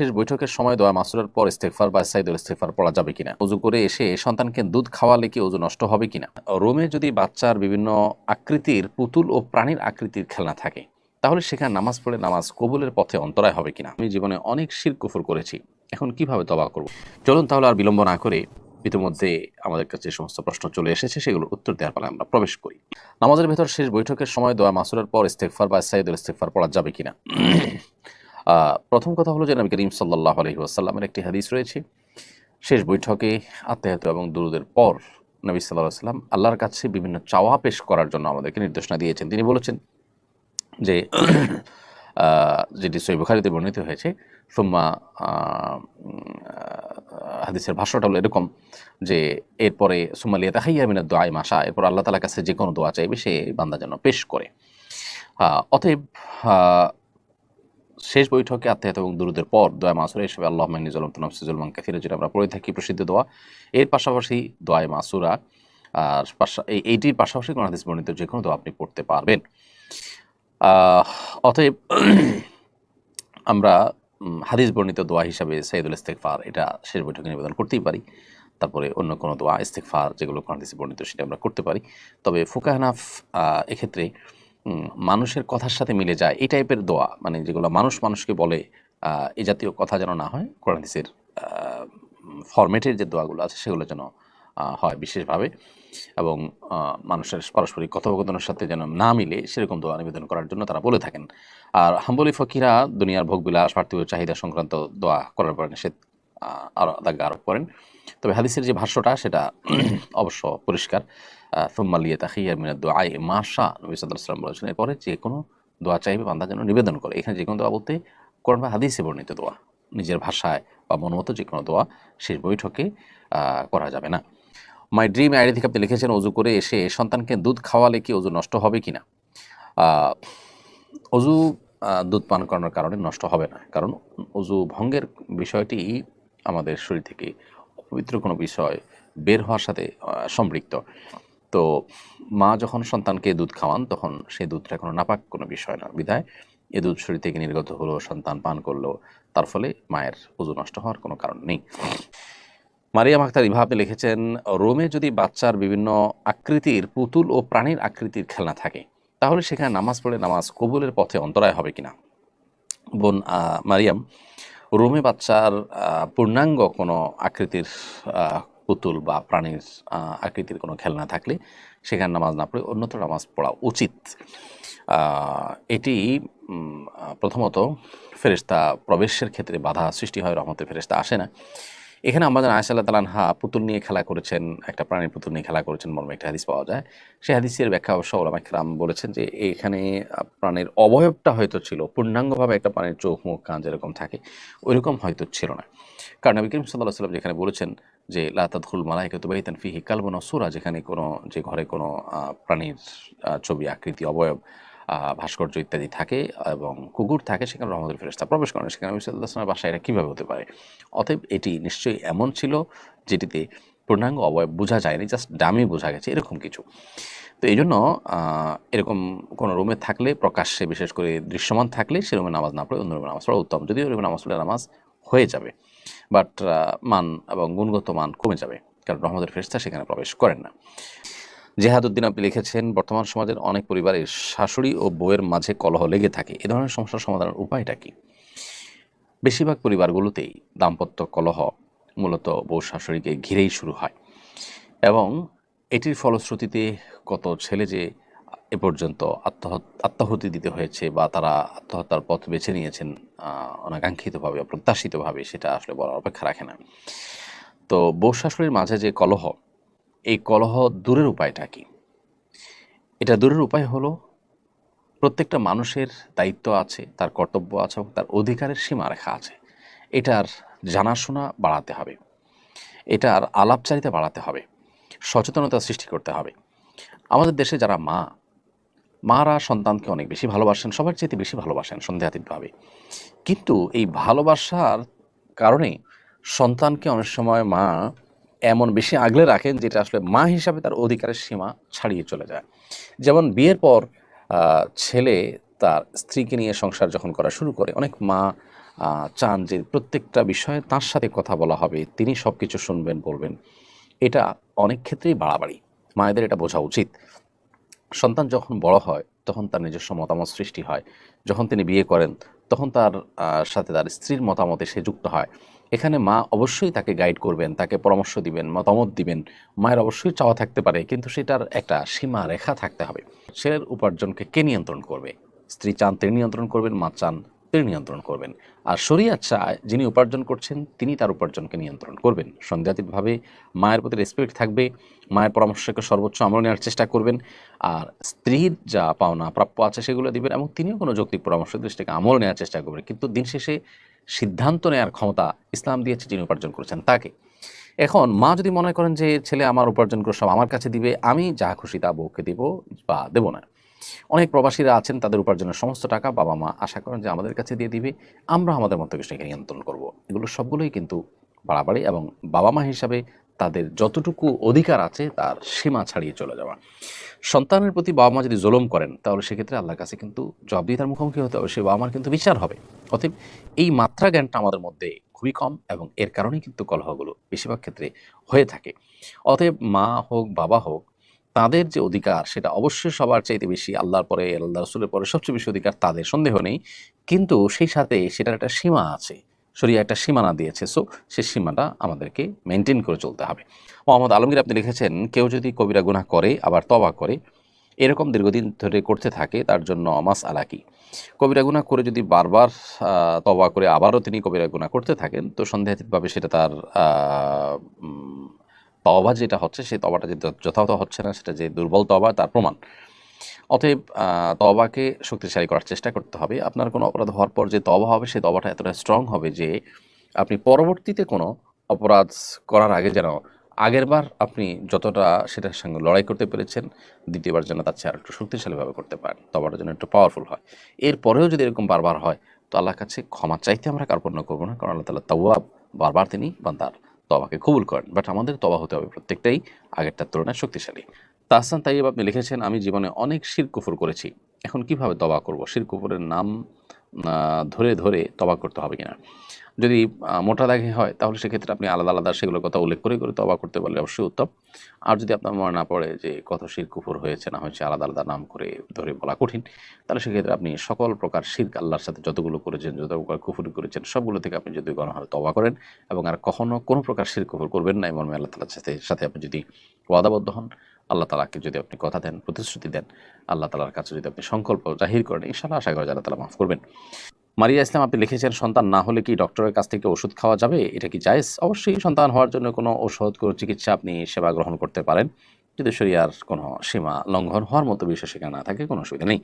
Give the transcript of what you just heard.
শেষ বৈঠকের সময় দোয়া মাসুরের পর ইস্তেকফার বা সাইদুল ইস্তেকফার পড়া যাবে কিনা? উজু করে এসে সন্তানকে দুধ খাওয়ালে কি ওজু নষ্ট হবে কিনা? রোমে যদি বাচ্চার বিভিন্ন আকৃতির পুতুল ও প্রাণীর আকৃতির খেলনা থাকে, তাহলে সেখানে নামাজ পড়ে নামাজ কবুলের পথে অন্তরায় হবে কিনা? আমি জীবনে অনেক শির কুফুর করেছি, এখন কীভাবে তবা করব? চলুন তাহলে আর বিলম্ব না করে ইতিমধ্যে আমাদের কাছে যে সমস্ত প্রশ্ন চলে এসেছে, সেগুলোর উত্তর দেওয়ার পালে আমরা প্রবেশ করি। নামাজের ভেতর শেষ বৈঠকের সময় দোয়া মাসুরের পর ইস্তেকফার বা সাইদুল ইস্তেকফার পড়া যাবে কিনা? প্রথম কথা হলো যে নবী করিম সাল্লাহ আলহি আসাল্লামের একটি হাদিস রয়েছে। শেষ বৈঠকে আত্মাহত এবং দুরুদের পর নবী সাল্লাহ সাল্লাম আল্লাহর কাছে বিভিন্ন চাওয়া পেশ করার জন্য আমাদেরকে নির্দেশনা দিয়েছেন। তিনি বলেছেন যে যেটি সই বুখারিতে বর্ণিত হয়েছে, সোম্মা হাদিসের ভাষ্যটা হলো এরকম যে, এরপরে সুমালিয়া তাহাইয়া মিনা দোয়াই মাসা এরপর আল্লাহ তালার কাছে যে কোনো দোয়া চাইবে, সে বান্দা যেন পেশ করে। অতএব শেষ বৈঠকে আত্মাহত এবং দুরুদের পর দোয়া মাসুরা হিসেবে আল্লাহ মাইনি জলম তনফসিজুলমান কাথির যেটা আমরা পড়ে থাকি প্রসিদ্ধ দোয়া। এর পাশাপাশি দোয়ায় মাসুরা, আর এইটির পাশাপাশি হাদিস বর্ণিত যে কোনো দোয়া আপনি পড়তে পারবেন। অতএব আমরা হাদিস বর্ণিত দোয়া হিসাবে সৈয়দুল ইস্তেকফার এটা শেষ বৈঠকে নিবেদন করতেই পারি। তারপরে অন্য কোনো দোয়া ইস্তেকফার যেগুলো হাদিসে বর্ণিত সেটা আমরা করতে পারি। তবে ফুকাহানাফ এক্ষেত্রে মানুষের কথার সাথে মিলে যায়। এই টাইপের দোয়া মানে যেগুলো মানুষ মানুষকে বলে এই জাতীয় কথা যেন না হয়, কোরআন হাদিসের ফরম্যাটের যে দোয়াগুলো আছে সেগুলো যেন হয় বিশেষভাবে এবং মানুষের পারস্পরিক কথোপকথনের সাথে যেন না মিলে সেরকম দোয়া নিবেদন করার জন্য তারা বলে থাকেন। আর হাম্বলি ফকিরা দুনিয়ার ভোগবিলাস পার্থিব চাহিদা সংক্রান্ত দোয়া করার পর নিষেধ আদাগ্য আরোপ করেন। তবে হাদিসের যে ভাষ্যটা, সেটা অবশ্য পরিষ্কার। ফুম্মালিয়া তাহিয়া মিনা দোয়াই মাশা নবী সাল্লাম বলেছেন, এরপরে যে কোনো দোয়া চাইবে, বান্দা যেন নিবেদন করে। এখানে যে কোনো দোয়া বলতে কোরআন বা হাদিসে বর্ণিত দোয়া। নিজের ভাষায় বা মনোমতো যে কোনো দোয়া শেষ বৈঠকে করা যাবে না। মাই ড্রিম আইডি থেকে আপনি লিখেছেন, অজু করে এসে সন্তানকে দুধ খাওয়ালে কি অজু নষ্ট হবে কি না? অজু দুধ পান করানোর কারণে নষ্ট হবে না। কারণ অজু ভঙ্গের বিষয়টি আমাদের শরীর থেকে অপবিত্র কোনো বিষয় বের হওয়ার সাথে সম্পৃক্ত। তো মা যখন সন্তানকে দুধ খাওয়ান, তখন সেই দুধটা কোনো নাপাক কোনো বিষয় না। বিধায় এ দুধ শরীর থেকে নির্গত হলো, সন্তান পান করল। তার ফলে মায়ের ওজু নষ্ট হওয়ার কোনো কারণ নেই। মারিয়াম আখতার ইভাবে লিখেছেন, রোমে যদি বাচ্চার বিভিন্ন আকৃতির পুতুল ও প্রাণীর আকৃতির খেলনা থাকে, তাহলে সেখানে নামাজ পড়ে নামাজ কবুলের পথে অন্তরায় হবে কিনা? বোন মারিয়াম রোমে বাচ্চার পূর্ণাঙ্গ কোনো আকৃতির পুতুল বা প্রাণীর আকৃতির কোনো খেলনা থাকলে সেখানে নামাজ না পড়ে অন্যত্র নামাজ পড়া উচিত। এটি প্রথমত ফেরেশতা প্রবেশের ক্ষেত্রে বাধা সৃষ্টি হয় রহমতে ফেরেশতা আসে না। এখানে আমাদের আয়সাল্লাহ তালানহা পুতুল নিয়ে খেলা করেছেন, একটা প্রাণীর পুতুল নিয়ে খেলা করেছেন মর্মে একটা হাদিস পাওয়া যায়। সেই হাদিসের ব্যাখ্যা অবশ্য ওলামাইকরাম বলেছেন যে এখানে প্রাণীর অবয়বটা হয়তো ছিল, পূর্ণাঙ্গভাবে একটা প্রাণীর চোখ, মুখ, কান যেরকম থাকে, ওইরকম হয়তো ছিল না। কারণ নবী করিম সাল্লাহ সাল্লাম যেখানে বলেছেন যে লাতাদুল মালাইকাতু বাইতান ফিহি কালবন সুরা যেখানে কোনো, যে ঘরে কোনো প্রাণীর ছবি, আকৃতি, অবয়ব ভাস্কর্য ইত্যাদি থাকে এবং কুকুর থাকে, সেখানে রহমতুল ফেরেস্তা প্রবেশ করেন। সেখানে নবী বাসায় এটা কীভাবে হতে পারে? অতএব এটি নিশ্চয়ই এমন ছিল যেটিতে পূর্ণাঙ্গ অবয়ব বোঝা যায়নি, জাস্ট ডামি বোঝা গেছে, এরকম কিছু। তো এই জন্য এরকম কোনো রুমে থাকলে, প্রকাশ্যে বিশেষ করে দৃশ্যমান থাকলে, সে রুমে নামাজ না পড়ে অন্য রুমে নামাজ পড়া উত্তম। যদিও রুমে নামাজ পড়লে নামাজ হয়ে যাবে, বাট মান এবং গুণগত মান কমে যাবে, কারণ রহমতের ফেরিস্তা সেখানে প্রবেশ করেন না। জেহাদুদ্দিন আপনি লিখেছেন, বর্তমান সমাজের অনেক পরিবারের শাশুড়ি ও বউয়ের মাঝে কলহ লেগে থাকে। এ ধরনের সমস্যার সমাধানের উপায়টা কি? বেশিরভাগ পরিবারগুলোতেই দাম্পত্য কলহ মূলত বউ শাশুড়িকে ঘিরেই শুরু হয় এবং এটির ফলশ্রুতিতে কত ছেলে যে এ পর্যন্ত আত্মহত আত্মাহুতি দিতে হয়েছে বা তারা আত্মহত্যার পথ বেছে নিয়েছেন অনাকাঙ্ক্ষিতভাবে, অপ্রত্যাশিতভাবে, সেটা আসলে বলার অপেক্ষা রাখে না। তো বউ শাশুড়ির মাঝে যে কলহ এই কলহ দূরের উপায়টা কি? এটা দূরের উপায় হলো প্রত্যেকটা মানুষের দায়িত্ব আছে, তার কর্তব্য আছে এবং তার অধিকারের সীমারেখা আছে। এটার জানাশোনা বাড়াতে হবে। এটার আলাপচারিতা বাড়াতে হবে। সচেতনতা সৃষ্টি করতে হবে। আমাদের দেশে যারা মা, মারা সন্তানকে অনেক বেশি ভালোবাসেন, সবার চেয়ে বেশি ভালোবাসেন সন্দেহাতীতভাবে। কিন্তু এই ভালোবাসার কারণে সন্তানকে অনেক সময় মা এমন বেশি আগলে রাখেন যেটা আসলে মা হিসাবে তার অধিকারের সীমা ছাড়িয়ে চলে যায়। যেমন বিয়ের পর ছেলে তার স্ত্রীকে নিয়ে সংসার যখন করা শুরু করে, অনেক মা চান যে প্রত্যেকটা বিষয়ে তার সাথে কথা বলা হবে, তিনি সব কিছু শুনবেন, বলবেন। এটা অনেক ক্ষেত্রেই বাড়াবাড়ি। মায়েদের এটা বোঝা উচিত। সন্তান যখন বড় হয়, তখন তার নিজস্ব মতামত সৃষ্টি হয়। যখন তিনি বিয়ে করেন, তখন তার সাথে তার স্ত্রীর মতামতে সে যুক্ত হয়। এখানে মা অবশ্যই তাকে গাইড করবেন, তাকে পরামর্শ দিবেন, মতামত দিবেন। মায়ের অবশ্যই চাওয়া থাকতে পারে, কিন্তু সেটার একটা সীমা রেখা থাকতে হবে। ছেলের উপার্জনকে কে নিয়ন্ত্রণ করবে? স্ত্রী চান তিনি নিয়ন্ত্রণ করবেন, মা চান তিনি নিয়ন্ত্রণ করবেন। আর শরিয়া চায়, যিনি উপার্জন করছেন, তিনি তার উপার্জনকে নিয়ন্ত্রণ করবেন। সন্দেহাতীতভাবে মায়ের প্রতি রেসপেক্ট থাকবে, মায়ের পরামর্শকে সর্বোচ্চ আমল নেওয়ার চেষ্টা করবেন, আর স্ত্রীর যা পাওনা, প্রাপ্য আছে সেগুলো দিবেন, এবং তিনিও কোনো যৌক্তিক পরামর্শ দৃষ্টিকে আমল নেওয়ার চেষ্টা করবেন। কিন্তু দিন শেষে সিদ্ধান্ত নেওয়ার ক্ষমতা ইসলাম দিয়েছে যিনি উপার্জন করেছেন তাকে। এখন মা যদি মনে করেন যে, ছেলে আমার উপার্জন করে সব আমার কাছে দিবে, আমি যা খুশি তা বউকে দেবো বা দেব না। অনেক প্রবাসীরা আছেন, তাদের উপার্জনের সমস্ত টাকা বাবা মা আশা করেন যে আমাদের কাছে দিয়ে দিবে। আমরা আমাদের মতো সেখানে নিয়ন্ত্রণ করব। এগুলো সবগুলোই কিন্তু বাড়াবাড়ি এবং বাবা মা হিসাবে তাদের যতটুকু অধিকার আছে তার সীমা ছাড়িয়ে চলে যাওয়া। সন্তানের প্রতি বাবা মা যদি জুলুম করেন, তাহলে সেক্ষেত্রে আল্লাহর কাছে কিন্তু জবাবদিহিতার মুখোমুখি হতে হবে। সে বাবা মার কিন্তু বিচার হবে। অতএব এই মাত্রা জ্ঞানটা আমাদের মধ্যে খুবই কম এবং এর কারণেই কিন্তু কলহগুলো বেশিরভাগ ক্ষেত্রে হয়ে থাকে। অতএব মা হোক, বাবা হোক, তাদের যে অধিকার সেটা অবশ্যই সবার চাইতে বেশি আল্লাহর পরে আল্লাহ রসুলের পরে সবচেয়ে বেশি অধিকার তাদের। সন্দেহ নেই। কিন্তু সেই সাথে সেটার একটা সীমা আছে। শরিয়া একটা সীমানা দিয়েছে সো সেই সীমাটা আমাদেরকে মেনটেন করে চলতে হবে। মোহাম্মদ আলমগীর আপনি লিখেছেন, কেউ যদি কবিরা গুনাহ করে, আবার তবা করে, এরকম দীর্ঘদিন ধরে করতে থাকে, তার জন্য মাস আলাকি কবিরা গুনাহ করে যদি বারবার তবা করে আবারও তিনি কবিরা গুনাহ করতে থাকেন, তো সন্দেহাতীতভাবে সেটা তার তবা যেটা হচ্ছে সেই তবাটা যে যথাযথ হচ্ছে না, সেটা যে দুর্বল তবা তার প্রমাণ। অতএব তবাকে শক্তিশালী করার চেষ্টা করতে হবে। আপনার কোনো অপরাধ হওয়ার পর যে তবা হবে, সেই তবাটা এতটা স্ট্রং হবে যে আপনি পরবর্তীতে কোনো অপরাধ করার আগে যেন আগেরবার আপনি যতটা সেটার সঙ্গে লড়াই করতে পেরেছেন, দ্বিতীয়বার যেন তার চেয়ে আর একটু শক্তিশালীভাবে করতে পারেন তবাটা যেন একটু পাওয়ারফুল হয়। এরপরেও যদি এরকম বারবার হয়, তো আল্লাহর কাছে ক্ষমা চাইতে আমরা কার্পণ্য করব না, কারণ আল্লাহ তালা তওয়াব বারবার তিনি বান্দার তবাকে কবুল করেন। বাট আমাদের তবা হতে হবে প্রত্যেকটাই আগেরটার তুলনায় শক্তিশালী। তাহসান তাইব আপনি লিখেছেন, আমি জীবনে অনেক শির কুফুর করেছি। এখন কীভাবে তবা করব? শির কুফুরের নাম ধরে ধরে তবা করতে হবে কিনা? যদি মোটা দাগে হয়, তাহলে সেক্ষেত্রে আপনি আলাদা আলাদা সেগুলোর কথা উল্লেখ করে করে তবা করতে পারলে অবশ্যই উত্তম। আর যদি আপনার মনে না পড়ে যে কত শির কুফুর হয়েছে, না হয়েছে, আলাদা আলাদা নাম করে ধরে বলা কঠিন, তাহলে সেক্ষেত্রে আপনি সকল প্রকার শির্ক আল্লাহর সাথে যতগুলো করেছেন, যত প্রকার কুফুর করেছেন, সবগুলো থেকে আপনি যদি গণহারে তবা করেন এবং আর কখনও কোনো প্রকার শির কুফুর করবেন না এমন আল্লাহ তালার সাথে সাথে আপনি যদি ওয়াদাবদ্ধ হন আল্লাহ তালাকে যদি আপনি কথা দেন, প্রতিশ্রুতি দেন, আল্লাহ তালার কাছে যদি আপনি সংকল্প জাহির করেন ইনশাল্লাহ আশা করা আল্লাহ তালা মাফ করবেন। মারিয়া ইসলাম, আপনি লিখেছেন, সন্তান না হলে কি ডক্টরের কাছ থেকে ওষুধ খাওয়া যাবে? এটা কি জায়েজ? অবশ্যই সন্তান হওয়ার জন্য কোনো ওষুধ কোনো চিকিৎসা আপনি সেবা গ্রহণ করতে পারেন। যদি আর কোনো সীমা লঙ্ঘন হওয়ার মতো বিষয় সেখানে না থাকে, কোনো অসুবিধা নেই।